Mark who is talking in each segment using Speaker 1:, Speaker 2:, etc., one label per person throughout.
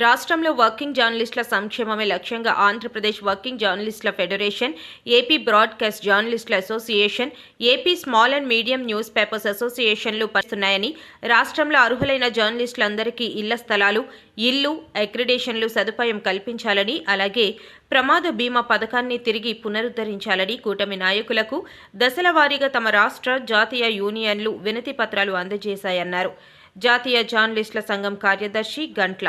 Speaker 1: రాష్ట్రంలో వర్కింగ్ జర్నలిస్టుల సంక్షేమమే లక్ష్యంగా ఆంధ్రప్రదేశ్ వర్కింగ్ జర్నలిస్టుల ఫెడరేషన్ ఏపీ బ్రాడ్కాస్ట్ జర్నలిస్టుల association AP small and medium newspapers అసోసియేషన్లు పరుస్తున్నాయని రాష్ట్రంలో అర్హులైన జర్నలిస్టులందరికీ ఇళ్ళ స్థలాలు ఇల్లు అక్రిడేషన్లు సదుపాయం కల్పించాలని అలాగే ప్రమాద బీమా పథకాన్ని తిరిగి పునరుద్ధరించాలని కూటమి నాయకులకు దశల వారీగా తమ రాష్ట్ర జాతీయ యూనియన్లు వినతి పత్రాలు అందజేశాయన్నారు. జాతీయ జర్నలిస్టుల సంఘం కార్యదర్శి గంట్ల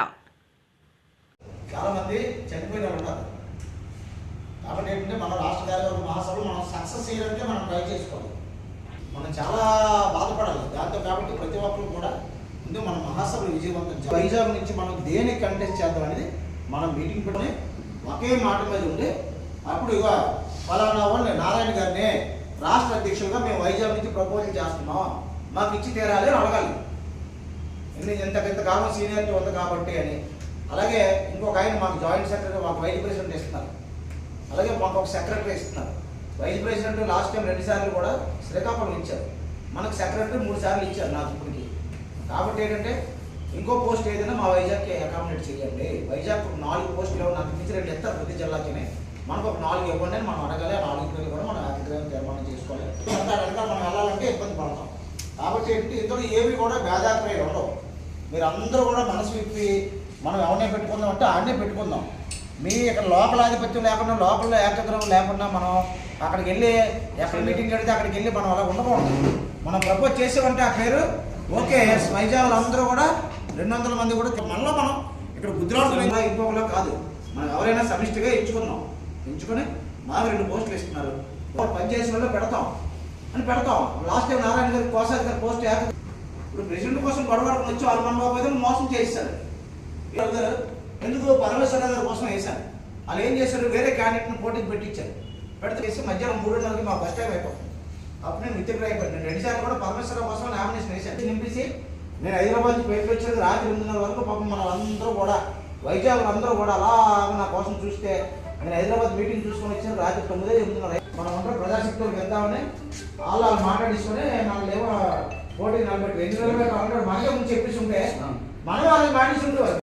Speaker 2: చాలామంది చనిపోయిన కాబట్టి ఏంటంటే మన రాష్ట్ర కార్యవర్గ మహాసభలు మనం సక్సెస్ చేయాలంటే మనం ట్రై చేసుకోవాలి. మనం చాలా బాధపడాలి. దాంతో కాబట్టి ప్రతి ఒక్కరు కూడా ముందు మన మహాసభలు విజయవంతం వైజాగ్ నుంచి మనం దేనికి కంటెస్ట్ చేద్దాం అనేది మనం మీటింగ్ పెట్టుకుని ఒకే మాట మీద ఉండి అప్పుడు ఇక ఫలానా వాళ్ళు నారాయణ గారిని రాష్ట్ర అధ్యక్షులుగా మేము వైజాగ్ నుంచి ప్రపోజల్ చేస్తున్నాం. మాకు ఇచ్చి తీరాలి అడగాలి. ఎందుకంటే ఎంత కాలం సీనియారిటీ ఉంది కాబట్టి అని. అలాగే ఇంకొక ఆయన మాకు జాయింట్ సెక్రటరీ మాకు వైస్ ప్రెసిడెంట్ ఇస్తున్నారు. అలాగే మాకు ఒక సెక్రటరీ ఇస్తున్నారు. వైస్ ప్రెసిడెంట్ లాస్ట్ టైం రెండు సార్లు కూడా శ్రీకాకుళం ఇచ్చారు. మనకు సెక్రటరీ మూడు సార్లు ఇచ్చారు నాకు ఇప్పటికి. కాబట్టి ఏంటంటే ఇంకో పోస్ట్ ఏదైనా మా వైజాగ్కి అకామిడేట్ చేయండి. వైజాగ్ నాలుగు పోస్టులు నాకు మించి రెండు ఇస్తారు ప్రతి జిల్లాకి మనకు ఒక నాలుగు ఇవ్వండి అని మనం అడగాలి. ఆ నాలుగు పేర్లు కూడా మనం ఏకగ్రహం తీర్మానం చేసుకోవాలి. అంతా వెనకాల మనం వెళ్ళాలంటే ఇబ్బంది పడతాం. కాబట్టి ఏంటి ఇందులో ఏవి కూడా భేదాభిప్రాయాలు ఉండవు. మీరు అందరూ కూడా మనసు విప్పి మనం ఎవరినే పెట్టుకుందాం అంటే ఆడనే పెట్టుకుందాం. మీ ఇక్కడ లోకల్ ఆధిపత్యం లేకుండా లోకల్లో ఏకగ్రహం లేకుండా మనం అక్కడికి వెళ్ళి ఎక్కడ మీటింగ్ పెడితే అక్కడికి వెళ్ళి మనం అలా ఉండకూడదు. మనం ప్రపోజ్ చేసామంటే ఆ పేరు ఓకే వైజాగ్ అందరూ కూడా రెండు వందల మంది కూడా మనలో మనం ఇక్కడ గుజరాత్ ఇంకొకలో కాదు. మనం ఎవరైనా సమిష్టిగా ఎంచుకుందాం. ఎంచుకొని మాకు రెండు పోస్టులు ఇస్తున్నారు. పనిచేసిన వాళ్ళు పెడతాం. అని పెడతాం. లాస్ట్ టైం నారాయణ గారి కోసారి గారి పోస్ట్ ఇప్పుడు ప్రెసిడెంట్ కోసం గొడవడకు వచ్చి వాళ్ళు మన బాబు మోసం చేశారు ఎందుకు పరమేశ్వర గారి కోసం వేశారు వాళ్ళు ఏం చేశారు? వేరే క్యాండిడేట్ని పోటీకి పెట్టించారు పెడితే వేసి మధ్యాహ్నం మూడున్నరకి మా ఫస్ట్ టైం అయిపోతుంది. అప్పుడు నేను విత్డ్రా అయిపోయాను నేను రెండుసార్లు కూడా పరమేశ్వర కోసం నామినేషన్ వేశాను. నింపేసి నేను హైదరాబాద్ నుంచి బయటకు వచ్చేది రాత్రి ఎనిమిదిన్నర వరకు పాపం మన అందరూ కూడా వైజాగ్ అందరూ కూడా అలా నా కోసం చూస్తే నేను హైదరాబాద్ మీటింగ్ చూసుకొని వచ్చాను రాత్రి తొమ్మిది ఎనిమిదిన్నర మనం అందరూ ప్రజాశక్తులకు వెళ్దామని వాళ్ళు వాళ్ళు మాట్లాడించుకొని వాళ్ళు ఏమో పోటీ నిలబెట్టి ఎన్ని నిలబెట్టి ఆల్రెడీ మనకే ముందు చెప్పేసి ఉంటే మనం వాళ్ళని మాట్లాడి ఉండేవారు.